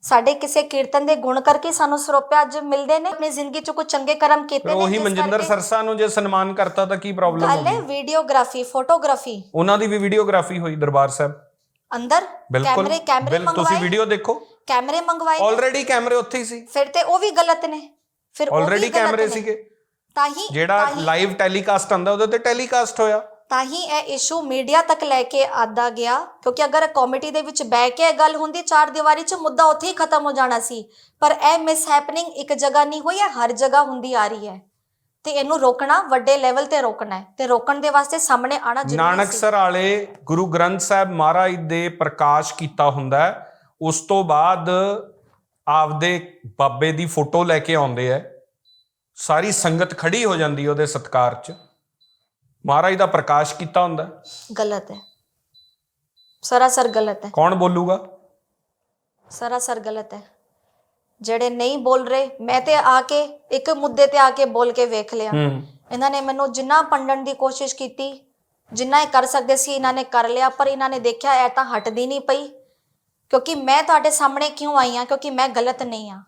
ਸਾਡੇ ਕਿਸੇ ਕੀਰਤਨ ਦੇ ਗੁਣ ਕਰਕੇ ਸਾਨੂੰ ਸਰੋਪੇ ਅੱਜ ਮਿਲਦੇ ਨੇ। ਆਪਣੀ ਜ਼ਿੰਦਗੀ 'ਚ ਕੁਝ ਚੰਗੇ ਕਰਮ ਕੀਤੇ ਨੇ ਉਹੀ ਜਿਸ ਮਨਜਿੰਦਰ ਕਰਕੇ- ਸਰਸਾ ਨੂੰ ਜੇ ਸਨਮਾਨ ਕਰਤਾ ਤਾਂ ਕੀ ਪ੍ਰੋਬਲਮ ਗੱਲ ਹੈ ਹੋਗੀ ਵੀਡੀਓਗ੍ਰਾਫੀ ਫੋਟੋਗ੍ਰਾਫੀ। ਉਹਨਾਂ ਦੀ ਵੀ ਵੀਡੀਓਗ੍ਰਾਫੀ ਹੋਈ ਦਰਬਾਰ ਸਾਹਿਬ। ਅੰਦਰ ਬਿਲਕੁਲ ਕੈਮਰੇ ਕੈਮਰੇ ਬਿਲ ਤੁਸੀਂ ਮੰਗਵਾਏ। ਵੀਡੀਓ ਦੇਖੋ। ਕੈਮਰੇ ਮੰਗਵਾਏ ਨੇ। ਆਲਰੇਡੀ ਕੈਮਰੇ ਉੱਥੇ ਹੀ ਸੀ। ਫਿਰ ਤੇ ਉਹ ਵੀ ਗਲਤ ਨੇ। ਫਿਰ ਉਹ ਵੀ ਆਲਰੇਡੀ ਗਲਤ ਕੈਮਰੇ ਨੇ। ਸੀਗੇ। ਤਾਂ ਹੀ ਜਿਹੜਾ ਤਾਂ ਹੀ- ਲਾਈਵ ਟੈਲੀਕਾਸਟ ਆਂਦਾ ਉਹਦੇ ਤੇ ਟੈਲੀਕਾਸਟ ਹੋਇਆ। ਤਾਂ ਹੀ ਇਹ ਇਸ਼ੂ ਮੀਡੀਆ ਤੱਕ ਲੈ ਕੇ ਆਦਾ ਗਿਆ ਕਿਉਂਕਿ ਅਗਰ ਕਮੇਟੀ ਦੇ ਵਿੱਚ ਬਹਿ ਕੇ ਇਹ ਗੱਲ ਹੁੰਦੀ ਚਾਰ ਦੀਵਾਰੀ 'ਚ ਮੁੱਦਾ ਉੱਥੇ ਹੀ ਖਤਮ ਹੋ ਜਾਣਾ ਸੀ। ਪਰ ਇਹ ਮਿਸ ਹੈਪਨਿੰਗ ਇੱਕ ਜਗ੍ਹਾ ਨਹੀਂ ਹੋਈ ਹੈ ਹਰ ਜਗ੍ਹਾ ਹੁੰਦੀ ਆ ਰਹੀ ਹੈ। ਤੇ ਇਹਨੂੰ ਰੋਕਣਾ ਵੱਡੇ ਲੈਵਲ ਤੇ ਰੋਕਣਾ ਹੈ। ਤੇ ਰੋਕਣ ਦੇ ਵਾਸਤੇ ਸਾਹਮਣੇ ਆਣਾ ਜ਼ਰੂਰੀ ਸੀ। ਨਾਨਕਸਰ ਵਾਲੇ ਗੁਰੂ ਗ੍ਰੰਥ ਸਾਹਿਬ ਮਹਾਰਾਜ ਦੇ ਪ੍ਰਕਾਸ਼ ਕੀਤਾ ਹੁੰਦਾ ਹੈ। ਉਸ ਤੋਂ ਬਾਅਦ ਆਪਦੇ ਬਾਬੇ ਦੀ ਫੋਟੋ ਲੈ ਕੇ ਆਉਂਦੇ ਐ ਸਾਰੀ ਸੰਗਤ ਖੜੀ ਹੋ ਜਾਂਦੀ ਉਹਦੇ ਸਤਕਾਰ 'ਚ। ਮਹਾਰਾਜ ਦਾ ਪ੍ਰਕਾਸ਼ ਕੀਤਾ ਹੁੰਦਾ ਹੈ। ਗਲਤ ਹੈ। ਸਰਾਸਰ ਗਲਤ ਹੈ। ਕੌਣ ਬੋਲੂਗਾ? ਸਰਾਸਰ ਗਲਤ ਹੈ। ਜਿਹੜੇ ਨਹੀਂ ਬੋਲ ਰਹੇ ਮੈਂ ਤੇ ਆ ਕੇ ਇੱਕ ਮੁੱਦੇ ਤੇ ਆ ਕੇ ਬੋਲ ਕੇ ਵੇਖ ਲਿਆ। ਹੂੰ। ਇਹਨਾਂ ਨੇ ਮੈਨੂੰ ਜਿੰਨਾ ਪੰਡਣ ਦੀ ਕੋਸ਼ਿਸ਼ ਕੀਤੀ ਜਿੰਨਾ ਇਹ ਕਰ ਸਕਦੇ ਸੀ ਇਹਨਾਂ ਨੇ ਕਰ ਲਿਆ ਪਰ ਇਹਨਾਂ ਨੇ ਦੇਖਿਆ ਇਹ ਤਾਂ ਹਟਦੀ ਨਹੀਂ ਪਈ। ਕਿਉਂਕਿ ਮੈਂ ਤੁਹਾਡੇ ਸਾਹਮਣੇ ਕਿਉਂ ਆਈ ਹਾਂ? ਕਿਉਂਕਿ ਮੈਂ ਗਲਤ ਨਹੀਂ ਹਾਂ।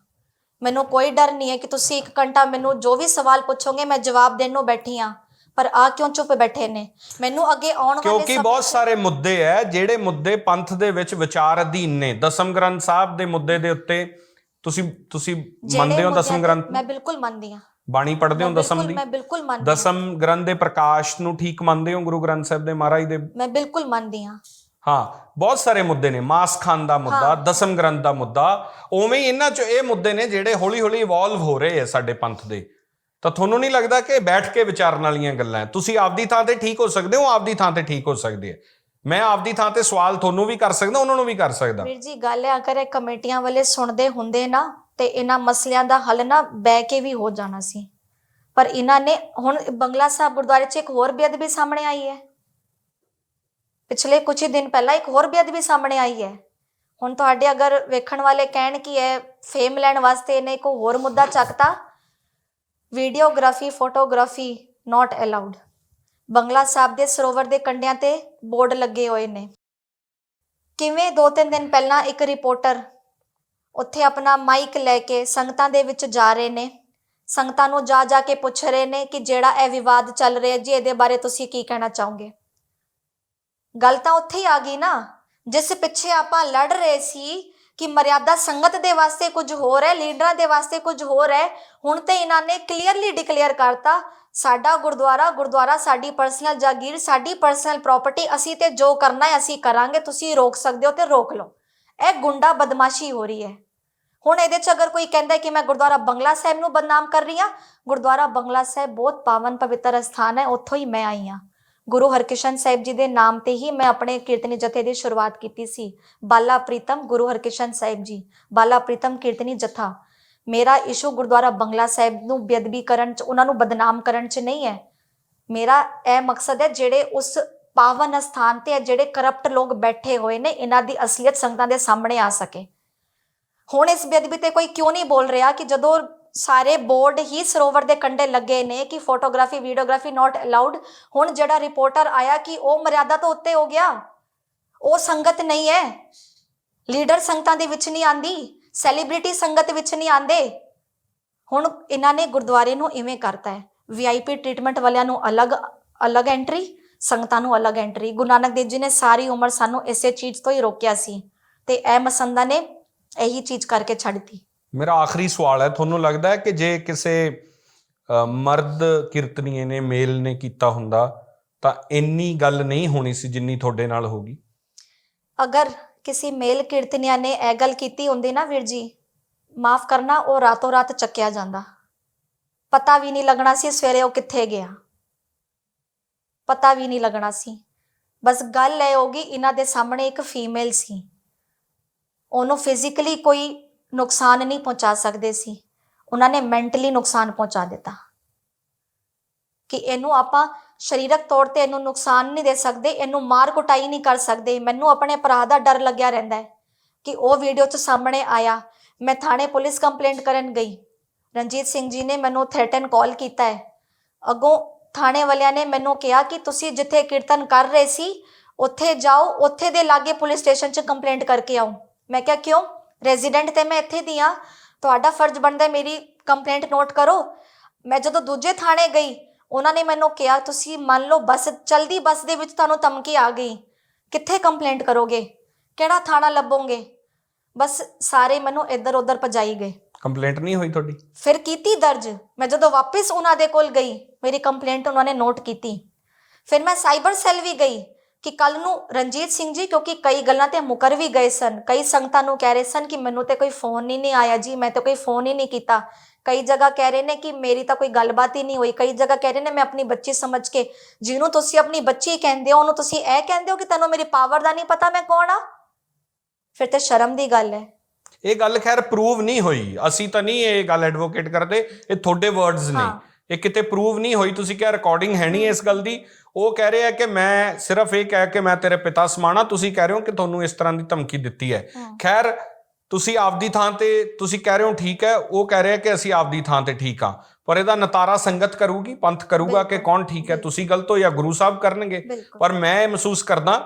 ਮੈਨੂੰ ਕੋਈ ਡਰ ਨਹੀਂ ਹੈ ਕਿ ਤੁਸੀਂ ਇੱਕ ਘੰਟਾ ਮੈਨੂੰ ਜੋ ਵੀ ਸਵਾਲ ਪੁੱਛੋਗੇ ਮੈਂ ਜਵਾਬ ਦੇਣ ਨੂੰ ਬੈਠੀ ਹਾਂ। ਪਰ ਆ ਕਿਉਂ ਚੁੱਪ ਬੈਠੇ ਨੇ? ਮੈਨੂੰ ਅੱਗੇ ਆਉਣ ਵਾਲੇ ਕਿਉਂਕਿ ਬਹੁਤ ਸਾਰੇ ਮੁੱਦੇ ਐ ਜਿਹੜੇ ਮੁੱਦੇ ਪੰਥ ਦੇ ਵਿੱਚ ਵਿਚਾਰ ਅਧੀਨ ਨੇ। ਦਸਮ ਗ੍ਰੰਥ ਸਾਹਿਬ ਦੇ ਮੁੱਦੇ ਦੇ ਉੱਤੇ ਤੁਸੀਂ ਤੁਸੀਂ ਮੰਨਦੇ ਹੋ ਦਸਮ ਗ੍ਰੰਥ? ਮੈਂ ਬਿਲਕੁਲ ਮੰਨਦੀ ਹਾਂ। ਬਾਣੀ ਪੜ੍ਹਦੇ ਹੋ ਦਸਮ ਦੀ? ਮੈਂ ਬਿਲਕੁਲ ਮੰਨਦੀ ਦਸਮ ਗ੍ਰੰਥ ਦੇ ਪ੍ਰਕਾਸ਼ ਨੂੰ ਠੀਕ ਮੰਨਦੇ ਹੋ ਗੁਰੂ ਗ੍ਰੰਥ ਸਾਹਿਬ ਦੇ ਮਹਾਰਾਜ ਦੇ? ਮੈਂ ਬਿਲਕੁਲ ਮੰਨਦੀ ਹਾਂ। ਹਾਂ ਬਹੁਤ ਸਾਰੇ ਮੁੱਦੇ ਨੇ। ਮਾਸ ਖਾਨ ਦਾ ਮੁੱਦਾ। ਦਸਮ ਗ੍ਰੰਥ ਦਾ ਮੁੱਦਾ ਉਵੇਂ ਹੀ ਇਹਨਾਂ ਚ ਇਹ ਮੁੱਦੇ ਨੇ ਜਿਹੜੇ ਹੌਲੀ-ਹੌਲੀ ਇਵੋਲਵ ਹੋ ਰਹੇ ਆ ਸਾਡੇ ਪੰਥ ਦੇ। ਤਾਂ ਤੁਹਾਨੂੰ ਨਹੀਂ ਲੱਗਦਾ ਕਿ ਬੈਠ ਕੇ ਵਿਚਾਰਨ ਵਾਲੀਆਂ ਗੱਲਾਂ ਤੁਸੀਂ ਆਪਦੀ ਥਾਂ ਤੇ ਠੀਕ ਹੋ ਸਕਦੇ ਹੋ, ਆਪਦੀ ਥਾਂ ਤੇ ਠੀਕ ਹੋ ਸਕਦੇ ਆ ਮੈਂ ਆਪਦੀ ਥਾਂ ਤੇ ਸਵਾਲ ਤੁਹਾਨੂੰ ਵੀ ਕਰ ਸਕਦਾ, ਉਹਨਾਂ ਨੂੰ ਵੀ ਕਰ ਸਕਦਾ। ਵੀਰ ਜੀ, ਗੱਲ ਹੈ ਅਗਰ ਕਮੇਟੀਆਂ ਵਾਲੇ ਸੁਣਦੇ ਹੁੰਦੇ ਨਾ, ਤੇ ਇਹਨਾਂ ਮਸਲਿਆਂ ਦਾ ਹੱਲ ਨਾ ਬਹਿ ਕੇ ਵੀ ਹੋ ਜਾਣਾ ਸੀ। ਪਰ ਇਹਨਾਂ ਨੇ ਹੁਣ ਬੰਗਲਾ ਸਾਹਿਬ ਗੁਰਦੁਆਰੇ 'ਚ ਇੱਕ ਹੋਰ ਬੇਅਦਬੀ ਸਾਹਮਣੇ ਆਈ ਹੈ। ਪਿਛਲੇ ਕੁਝ ਹੀ ਦਿਨ ਪਹਿਲਾਂ ਇੱਕ ਹੋਰ ਬੇਅਦਬੀ ਸਾਹਮਣੇ ਆਈ ਹੈ। ਹੁਣ ਤੁਹਾਡੇ ਅਗਰ ਵੇਖਣ ਵਾਲੇ ਕਹਿਣ ਕਿ ਇਹ ਫੇਮ ਲੈਣ ਵਾਸਤੇ ਇਹਨੇ ਇੱਕ ਹੋਰ ਮੁੱਦਾ ਚੱਕਤਾ videography photography not allowed Bangla Sahib ਦੇ ਸਰੋਵਰ ਦੇ ਕੰਢਿਆਂ ਤੇ ਬੋਰਡ ਲੱਗੇ ਹੋਏ ਨੇ। ਕਿਵੇਂ ਦੋ ਤਿੰਨ ਦਿਨ ਪਹਿਲਾਂ ਇੱਕ ਰਿਪੋਰਟਰ ਉੱਥੇ ਆਪਣਾ ਮਾਈਕ ਲੈ ਕੇ ਸੰਗਤਾਂ ਦੇ ਵਿੱਚ ਜਾ ਰਹੇ ਨੇ। ਸੰਗਤਾਂ ਨੂੰ ਜਾ ਜਾ ਕੇ ਪੁੱਛ ਰਹੇ ਨੇ ਕਿ ਜਿਹੜਾ ਇਹ ਵਿਵਾਦ ਚੱਲ ਰਿਹਾ ਜੀ, ਇਹਦੇ ਬਾਰੇ ਤੁਸੀਂ ਕੀ ਕਹਿਣਾ ਚਾਹੋਗੇ? ਗੱਲ ਤਾਂ ਉੱਥੇ ਹੀ ਆ ਗਈ ਨਾ। ਜਿਸ ਪਿੱਛੇ ਆਪਾਂ ਲੜ ਰਹੇ ਸੀ ਕਿ ਮਰਿਆਦਾ ਸੰਗਤ ਦੇ ਵਾਸਤੇ ਕੁਝ ਹੋਰ ਹੈ ਲੀਡਰਾਂ ਦੇ ਵਾਸਤੇ ਕੁਝ ਹੋਰ ਹੈ ਹੁਣ ਤੇ ਇਹਨਾਂ ਨੇ ਕਲੀਅਰਲੀ ਡਿਕਲੇਅਰ ਕਰਤਾ, ਸਾਡਾ ਗੁਰਦੁਆਰਾ ਗੁਰਦੁਆਰਾ ਸਾਡੀ ਪਰਸਨਲ ਜਾਗੀਰ, ਸਾਡੀ ਪਰਸਨਲ ਪ੍ਰਾਪਰਟੀ ਅਸੀਂ ਤੇ ਜੋ ਕਰਨਾ ਹੈ ਅਸੀਂ ਕਰਾਂਗੇ, ਤੁਸੀਂ ਰੋਕ ਸਕਦੇ ਹੋ ਤੇ ਰੋਕ ਲਓ। ਇਹ ਗੁੰਡਾ ਬਦਮਾਸ਼ੀ ਹੋ ਰਹੀ ਹੈ। ਹੁਣ ਇਹਦੇ ਚ ਅਗਰ ਕੋਈ ਕਹਿੰਦਾ ਕਿ ਮੈਂ ਗੁਰਦੁਆਰਾ ਬੰਗਲਾ ਸਾਹਿਬ ਨੂੰ ਬਦਨਾਮ ਕਰ ਰਹੀ ਹਾਂ, ਗੁਰਦੁਆਰਾ ਬੰਗਲਾ ਸਾਹਿਬ ਬਹੁਤ ਪਾਵਨ ਪਵਿੱਤਰ ਸਥਾਨ ਹੈ, ਉੱਥੋਂ ਹੀ ਮੈਂ ਆਈ ਹਾਂ। ਗੁਰੂ ਹਰਕ੍ਰਿਸ਼ਨ ਸਾਹਿਬ ਜੀ ਦੇ ਨਾਮ ਤੇ ਹੀ ਮੈਂ ਆਪਣੇ ਕੀਰਤਨੀ ਜਥੇ ਦੀ ਸ਼ੁਰੂਆਤ ਕੀਤੀ ਸੀ। ਬਾਲਾ ਪ੍ਰੀਤਮ ਗੁਰੂ ਹਰਕ੍ਰਿਸ਼ਨ ਸਾਹਿਬ ਜੀ ਬਾਲਾ ਪ੍ਰੀਤਮ ਕੀਰਤਨੀ ਜਥਾ। ਮੇਰਾ ਇਸ਼ੂ ਗੁਰਦੁਆਰਾ ਬੰਗਲਾ ਸਾਹਿਬ ਨੂੰ ਬੇਅਦਬੀ ਕਰਨ ਚ ਉਹਨਾਂ ਨੂੰ ਬਦਨਾਮ ਕਰਨ ਚ ਨਹੀਂ ਹੈ। ਮੇਰਾ ਇਹ ਮਕਸਦ ਹੈ ਜਿਹੜੇ ਉਸ ਪਾਵਨ ਸਥਾਨ ਤੇ ਹੈ, ਜਿਹੜੇ ਕਰਪਟ ਲੋਕ ਬੈਠੇ ਹੋਏ ਨੇ ਇਹਨਾਂ ਦੀ ਅਸਲੀਅਤ ਸੰਗਤਾਂ ਦੇ ਸਾਹਮਣੇ ਆ ਸਕੇ। ਹੁਣ ਇਸ ਬੇਅਦਬੀ ਤੇ ਕੋਈ ਕਿਉਂ ਨਹੀਂ ਬੋਲ ਰਿਹਾ ਕਿ ਜਦੋਂ ਸਾਰੇ ਬੋਰਡ ਹੀ ਸਰੋਵਰ ਦੇ ਕੰਢੇ ਲੱਗੇ ਨੇ ਕਿ ਫੋਟੋਗ੍ਰਾਫੀ, ਵੀਡੀਓਗ੍ਰਾਫੀ ਨਾਟ ਅਲਾਉਡ ਹੁਣ ਜਿਹੜਾ ਰਿਪੋਰਟਰ ਆਇਆ ਕਿ ਉਹ ਮਰਿਆਦਾ ਤੋਂ ਉੱਤੇ ਹੋ ਗਿਆ। ਉਹ ਸੰਗਤ ਨਹੀਂ ਹੈ। ਲੀਡਰ ਸੰਗਤਾਂ ਦੇ ਵਿੱਚ ਨਹੀਂ ਆਂਦੀ। ਸੈਲੀਬ੍ਰਿਟੀ ਸੰਗਤ ਵਿੱਚ ਨਹੀਂ ਆਂਦੇ। ਹੁਣ ਇਹਨਾਂ ਨੇ ਗੁਰਦੁਆਰੇ ਨੂੰ ਇਵੇਂ ਕਰਤਾ ਹੈ। ਵੀਆਈਪੀ ਟ੍ਰੀਟਮੈਂਟ ਵਾਲਿਆਂ ਨੂੰ ਅਲੱਗ ਅਲੱਗ ਐਂਟਰੀ ਸੰਗਤਾਂ ਨੂੰ ਅਲੱਗ ਐਂਟਰੀ ਗੁਰੂ ਨਾਨਕ ਦੇਵ ਜੀ ਨੇ ਸਾਰੀ ਉਮਰ ਸਾਨੂੰ ਇਸੇ ਚੀਜ਼ ਤੋਂ ਹੀ ਰੋਕਿਆ ਸੀ। ਤੇ ਇਹ ਮਸੰਦਾ ਨੇ ਇਹੀ ਚੀਜ਼ ਕਰਕੇ ਛੱਡਤੀ ਮੇਰਾ ਆਖਰੀ ਸਵਾਲ ਹੈ, ਤੁਹਾਨੂੰ ਲੱਗਦਾ ਹੈ ਕਿ ਜੇ ਕਿਸੇ ਮਰਦ ਕੀਰਤਨੀਏ ਨੇ, ਮੇਲ ਨੇ ਕੀਤਾ ਹੁੰਦਾ, ਤਾਂ ਇੰਨੀ ਗੱਲ ਨਹੀਂ ਹੋਣੀ ਸੀ ਜਿੰਨੀ ਤੁਹਾਡੇ ਨਾਲ ਹੋਗੀ ਅਗਰ ਕਿਸੇ ਮੇਲ ਕੀਰਤਨੀਆਂ ਨੇ ਇਹ ਗੱਲ ਕੀਤੀ ਹੁੰਦੀ ਨਾ ਵੀਰ ਜੀ, ਮਾਫ ਕਰਨਾ, ਉਹ ਰਾਤੋਂ ਰਾਤ ਚੱਕਿਆ ਜਾਂਦਾ। ਪਤਾ ਵੀ ਨਹੀਂ ਲੱਗਣਾ ਸੀ ਸਵੇਰੇ ਉਹ ਕਿੱਥੇ ਗਿਆ। ਪਤਾ ਵੀ ਨਹੀਂ ਲੱਗਣਾ ਸੀ। ਬਸ ਗੱਲ ਇਹ ਹੋਗੀ ਇਹਨਾਂ ਦੇ ਸਾਹਮਣੇ ਇੱਕ ਫੀਮੇਲ ਸੀ। ਉਹਨੂੰ ਫਿਜ਼ੀਕਲੀ ਕੋਈ ਨੁਕਸਾਨ ਨਹੀਂ ਪਹੁੰਚਾ ਸਕਦੇ ਸੀ। ਉਹਨਾਂ ਨੇ ਮੈਂਟਲੀ ਨੁਕਸਾਨ ਪਹੁੰਚਾ ਦਿੱਤਾ। ਕਿ ਇਹਨੂੰ ਆਪਾਂ ਸਰੀਰਕ ਤੌਰ ਤੇ ਇਹਨੂੰ ਨੁਕਸਾਨ ਨਹੀਂ ਦੇ ਸਕਦੇ, ਇਹਨੂੰ ਮਾਰ ਕੁਟਾਈ ਨਹੀਂ ਕਰ ਸਕਦੇ। ਮੈਨੂੰ ਆਪਣੇ ਭਰਾ ਦਾ ਡਰ ਲੱਗਿਆ ਰਹਿੰਦਾ ਹੈ ਕਿ ਉਹ ਵੀਡੀਓ 'ਚ ਸਾਹਮਣੇ ਆਇਆ, ਮੈਂ ਥਾਣੇ ਪੁਲਿਸ ਕੰਪਲੇਂਟ ਕਰਨ ਗਈ। ਰਣਜੀਤ ਸਿੰਘ ਜੀ ਨੇ ਮੈਨੂੰ ਥ੍ਰੈਟਨ ਕਾਲ ਕੀਤਾ ਹੈ। ਅੱਗੋਂ ਥਾਣੇ ਵਾਲਿਆਂ ਨੇ ਮੈਨੂੰ ਕਿਹਾ ਕਿ ਤੁਸੀਂ ਜਿੱਥੇ ਕੀਰਤਨ ਕਰ ਰਹੇ ਸੀ, ਉੱਥੇ ਜਾਓ, ਉੱਥੇ ਦੇ ਲਾਗੇ ਪੁਲਿਸ ਸਟੇਸ਼ਨ 'ਚ ਕੰਪਲੇਂਟ ਕਰਕੇ ਆਓ। ਮੈਂ ਕਿਹਾ, ਕਿਉਂ? ਰੈਜ਼ੀਡੈਂਟ ਤੇ ਮੈਂ ਇੱਥੇ ਦੀ ਹਾਂ। ਤੁਹਾਡਾ ਫਰਜ਼ ਬਣਦਾ ਹੈ ਮੇਰੀ ਕੰਪਲੇਂਟ ਨੋਟ ਕਰੋ। ਮੈਂ ਜਦੋਂ ਦੂਜੇ ਥਾਣੇ ਗਈ ਉਹਨਾਂ ਨੇ ਮੈਨੂੰ ਕਿਹਾ ਤੁਸੀਂ ਮੰਨ ਲਓ ਬੱਸ ਚਲਦੀ ਬੱਸ ਦੇ ਵਿੱਚ ਤੁਹਾਨੂੰ ਧਮਕੀ ਆ ਗਈ। ਕਿੱਥੇ ਕੰਪਲੇਂਟ ਕਰੋਗੇ? ਕਿਹੜਾ ਥਾਣਾ ਲੱਭੋਗੇ? ਬਸ ਸਾਰੇ ਮੈਨੂੰ ਇੱਧਰ ਉੱਧਰ ਭਜਾਈ ਗਏ। ਕੰਪਲੇਂਟ ਨਹੀਂ ਹੋਈ ਤੁਹਾਡੀ? ਫਿਰ ਕੀਤੀ ਦਰਜ। ਮੈਂ ਜਦੋਂ ਵਾਪਸ ਉਹਨਾਂ ਦੇ ਕੋਲ ਗਈ ਮੇਰੀ ਕੰਪਲੇਂਟ ਉਹਨਾਂ ਨੇ ਨੋਟ ਕੀਤੀ। ਫਿਰ ਮੈਂ ਸਾਈਬਰ ਸੈੱਲ ਵੀ ਗਈ। ਕਿ ਕੱਲ ਨੂੰ ਰਣਜੀਤ ਸਿੰਘ ਜੀ ਕਿਉਂਕਿ ਕਈ ਗੱਲਾਂ ਤੇ ਮੁਕਰ ਵੀ ਗਏ ਸਨ। ਕਈ ਸੰਗਤਾਂ ਨੂੰ ਕਹਿ ਰਹੇ ਸਨ ਕਿ ਮੈਨੂੰ ਤੇ ਕੋਈ ਫੋਨ ਹੀ ਨਹੀਂ ਆਇਆ ਜੀ ਮੈਂ ਤੇ ਕੋਈ ਫੋਨ ਹੀ ਨਹੀਂ ਕੀਤਾ। ਕਈ ਜਗ੍ਹਾ ਕਹਿ ਰਹੇ ਨੇ ਕਿ ਮੇਰੀ ਤਾਂ ਕੋਈ ਗੱਲਬਾਤ ਹੀ ਨਹੀਂ ਹੋਈ। ਕਈ ਜਗ੍ਹਾ ਕਹਿ ਰਹੇ ਨੇ ਮੈਂ ਆਪਣੀ ਬੱਚੀ ਸਮਝ ਕੇ ਜਿਹਨੂੰ ਤੁਸੀਂ ਆਪਣੀ ਬੱਚੀ ਕਹਿੰਦੇ ਹੋ ਉਹਨੂੰ ਤੁਸੀਂ ਇਹ ਕਹਿੰਦੇ ਹੋ ਕਿ ਤੈਨੂੰ ਮੇਰੀ ਪਾਵਰ ਦਾ ਨਹੀਂ ਪਤਾ ਮੈਂ ਕੌਣ ਆ? ਫਿਰ ਤੇ ਸ਼ਰਮ ਦੀ ਗੱਲ ਹੈ। ਇਹ ਗੱਲ ਖੈਰ ਪ੍ਰੂਵ ਨਹੀਂ ਹੋਈ। ਅਸੀਂ ਤਾਂ ਨਹੀਂ ਇਹ ਗੱਲ ਐਡਵੋਕੇਟ ਕਰਦੇ। ਇਹ ਤੁਹਾਡੇ ਵਰਡਸ ਨੇ। ਇਹ ਕਿਤੇ ਪ੍ਰੂਵ ਨਹੀਂ ਹੋਈ ਤੁਸੀਂ ਕਿਹਾ ਰਿਕਾਰਡਿੰਗ ਹੈ ਨਹੀਂ ਇਸ ਗੱਲ ਦੀ। ਉਹ ਕਹਿ ਰਹੇ ਕਿ ਮੈਂ ਸਿਰਫ ਇਹ ਕਹਿ ਕੇ ਮੈਂ ਤੇਰੇ ਪਿਤਾ ਸਮਾਣਾ ਤੁਸੀਂ ਕਹਿ ਰਹੇ ਹੋ ਕਿ ਤੁਹਾਨੂੰ ਇਸ ਤਰ੍ਹਾਂ ਦੀ ਧਮਕੀ ਦਿੱਤੀ ਹੈ। ਖੈਰ ਤੁਸੀਂ ਆਪਦੀ ਥਾਂ ਤੇ ਤੁਸੀਂ ਕਹਿ ਰਹੇ ਹੋ ਠੀਕ ਹੈ ਉਹ ਕਹਿ ਰਿਹਾ ਕਿ ਅਸੀਂ ਆਪਦੀ ਥਾਂ ਤੇ ਠੀਕ ਆ ਪਰ ਇਹਦਾ ਨਤਾਰਾ ਸੰਗਤ ਕਰੂਗੀ ਪੰਥ ਕਰੂਗਾ ਕਿ। ਕੌਣ ਠੀਕ ਹੈ ਤੁਸੀਂ ਗਲਤ ਹੋ ਜਾਂ ਗੁਰੂ ਸਾਹਿਬ ਕਰਨਗੇ। ਪਰ ਮੈਂ ਇਹ ਮਹਿਸੂਸ ਕਰਦਾ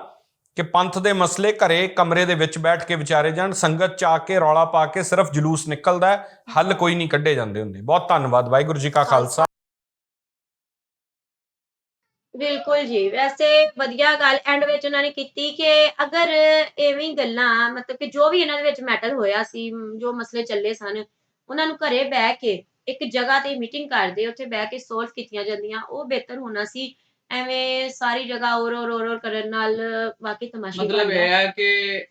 ਕਿ ਪੰਥ ਦੇ ਮਸਲੇ ਘਰੇ ਕਮਰੇ ਦੇ ਵਿੱਚ ਬੈਠ ਕੇ ਵਿਚਾਰੇ ਜਾਣ ਸੰਗਤ ਚ ਆ ਕੇ ਰੌਲਾ ਪਾ ਕੇ ਸਿਰਫ ਜਲੂਸ ਨਿਕਲਦਾ ਹੈ ਹੱਲ ਕੋਈ ਨਹੀਂ ਕੱਢੇ ਜਾਂਦੇ ਹੁੰਦੇ। ਬਹੁਤ ਧੰਨਵਾਦ ਵਾਹਿਗੁਰੂ ਜੀ ਕਾ ਖਾਲਸਾ। ਬਿਲਕੁਲ ਜੀ ਵੈਸੇ ਵਧੀਆ ਗੱਲ ਐਂਡ ਵਿੱਚ ਉਹਨਾਂ ਨੇ ਕੀਤੀ ਕਿ ਅਗਰ ਐਵੇਂ ਹੀ ਗੱਲਾਂ ਮਤਲਬ ਕਿ ਜੋ ਵੀ ਇਹਨਾਂ ਦੇ ਵਿੱਚ ਮੈਟਰ ਹੋਇਆ ਸੀ ਮ, ਜੋ ਮਸਲੇ ਚੱਲੇ ਸਨ ਉਹਨਾਂ ਨੂੰ ਘਰੇ ਬਹਿ ਕੇ ਇੱਕ ਜਗ੍ਹਾ ਤੇ ਮੀਟਿੰਗ ਕਰਦੇ ਉੱਥੇ ਬਹਿ ਕੇ ਸੋਲਵ ਕੀਤੀਆਂ ਜਾਂਦੀਆਂ ਉਹ ਬਿਹਤਰ ਹੋਣਾ ਸੀ। ਐਵੇਂ ਸਾਰੀ ਜਗ੍ਹਾ ਔਰ ਔਰ ਔਰ ਔਰ ਕਰਨ ਨਾਲ ਵਾਕਈ ਤਮਾਸ਼ਾ ਹੀ ਮਤਲਬ ਇਹ ਹੈ ਕਿ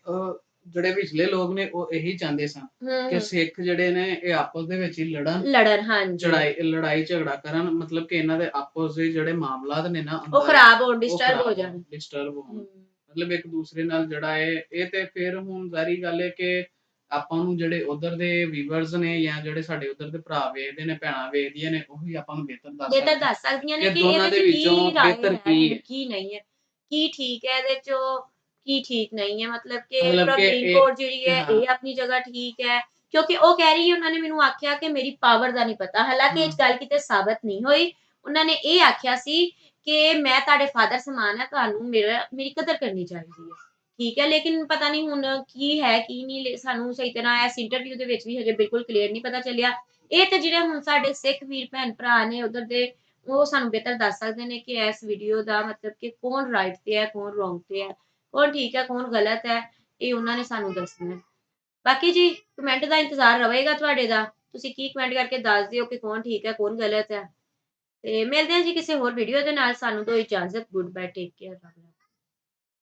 ਅਹ, ਜਿਹੜੇ ਪਿਛਲੇ ਲੋਕ ਨੇ ਉਹ ਇਹੀ ਚਾਹੁੰਦੇ ਸਨ ਹੂੰ, ਕਿ ਹੂੰ। ਸਿੱਖ ਜਿਹੜੇ ਨੇ ਇਹ ਆਪਸ ਦੇ ਵਿੱਚ ਹੀ ਲੜਨ ਲੜਨ ਹਾਂਜੀ ਚੜਾਈ ਲੜਾਈ ਝਗੜਾ ਕਰਨ ਮਤਲਬ ਕਿ ਇਹਨਾਂ ਦੇ ਆਪਸ ਦੇ ਜਿਹੜੇ ਮਾਮਲਾਤ ਨੇ ਨਾ ਉਹ ਖਰਾਬ ਹੋਣ ਡਿਸਟਰਬ ਹੋ ਜਾਣ ਡਿਸਟਰਬ ਹੋਣ ਹੂੰ। ਮਤਲਬ ਇੱਕ ਦੂਸਰੇ ਨਾਲ ਜਿਹੜਾ ਹੈ ਇਹ ਤੇ ਫਿਰ ਹੁਣ ਜ਼ਾਰੀ ਗੱਲ ਹੈ ਕਿ ਆਪਾਂ ਨੂੰ ਜਿਹੜੇ ਉਧਰ ਦੇ ਵੀਵਰਸ ਨੇ ਜਾਂ ਜਿਹੜੇ ਸਾਡੇ ਉਧਰ ਦੇ ਭਰਾ ਵੇਖਦੇ ਨੇ ਭੈਣਾਂ ਵੇਖਦੀਆਂ ਨੇ ਉਹ ਵੀ ਆਪਾਂ ਨੂੰ ਬਿਹਤਰ ਦੱਸ ਬਿਹਤਰ ਦੱਸ ਸਕਦੀਆਂ ਨੇ ਕਿ ਇਹਦੇ ਵਿੱਚ ਕੀ ਬਿਹਤਰ ਹੈ, ਕੀ ਹੈ। ਕੀ ਨਹੀਂ ਹੈ ਕੀ ਠੀਕ ਹੈ ਇਹਦੇ ਚੋਂ ਕੀ ਠੀਕ ਨਹੀਂ ਹੈ ਮਤਲਬ ਕਿ ਮਤਲਬ ਕਿ ਪ੍ਰਵੀਨ ਇਹ- ਕੌਰ ਜਿਹੜੀ ਹੈ ਹਾਂ। ਇਹ ਆਪਣੀ ਜਗ੍ਹਾ ਠੀਕ ਹੈ ਕਿਉਂਕਿ ਉਹ ਕਹਿ ਰਹੀ ਹੈ ਉਹਨਾਂ ਨੇ ਮੈਨੂੰ ਆਖਿਆ ਕਿ ਮੇਰੀ ਪਾਵਰ ਦਾ ਨਹੀਂ ਪਤਾ। ਹਾਲਾਂਕਿ ਇਹ ਹਮ। ਗੱਲ ਕਿਤੇ ਸਾਬਤ ਨਹੀਂ ਹੋਈ। ਉਹਨਾਂ ਨੇ ਇਹ ਆਖਿਆ ਸੀ ਕਿ ਮੈਂ ਤੁਹਾਡੇ ਫਾਦਰ ਸਮਾਨ ਹੈ ਤੁਹਾਨੂੰ ਮੇਰਾ ਮੇਰੀ ਕਦਰ ਕਰਨੀ ਚਾਹੀਦੀ ਹੈ। ਠੀਕ ਹੈ ਲੇਕਿਨ ਪਤਾ ਨਹੀਂ ਹੁਣ ਕੀ ਹੈ ਕੀ ਨਹੀਂ ਲੇ- ਸਾਨੂੰ ਸਹੀ ਤਰ੍ਹਾਂ ਇਸ ਇੰਟਰਵਿਊ ਦੇ ਵਿੱਚ ਵੀ ਹਜੇ ਬਿਲਕੁਲ ਕਲੀਅਰ ਨਹੀਂ ਪਤਾ ਚੱਲਿਆ। ਇਹ ਤੇ ਜਿਹੜੇ ਹੁਣ ਸਾਡੇ ਸਿੱਖ ਵੀਰ ਭੈਣ ਭਰਾ ਨੇ ਉਧਰ ਦੇ ਉਹ ਸਾਨੂੰ ਬਿਹਤਰ ਦੱਸ ਸਕਦੇ ਨੇ ਕਿ ਇਸ ਵੀਡੀਓ ਦਾ ਮਤਲਬ ਕਿ ਕੌਣ ਰਾਈਟ ਤੇ ਹੈ ਕੌਣ ਰੋਂਗ ਤੇ ਹੈ। ਕੌਣ ਠੀਕ ਹੈ, ਕੌਣ ਗਲਤ ਹੈ, ਇਹ ਉਹਨਾਂ ਨੇ ਸਾਨੂੰ ਦੱਸਣਾ ਹੈ। ਬਾਕੀ ਜੀ ਕਮੈਂਟ ਦਾ ਇੰਤਜ਼ਾਰ ਰਹੇਗਾ ਤੁਹਾਡੇ ਦਾ। ਤੁਸੀਂ ਕੀ ਕਮੈਂਟ ਕਰਕੇ ਦੱਸ ਦਿਓ ਕਿ ਕੌਣ ਠੀਕ ਹੈ, ਕੌਣ ਗਲਤ ਹੈ। ਤੇ ਮਿਲਦੇ ਹਾਂ ਜੀ ਕਿਸੇ ਹੋਰ ਵੀਡੀਓ ਦੇ ਨਾਲ। ਸਾਨੂੰ ਦੋ ਇਜਾਜ਼ਤ। Good bye take care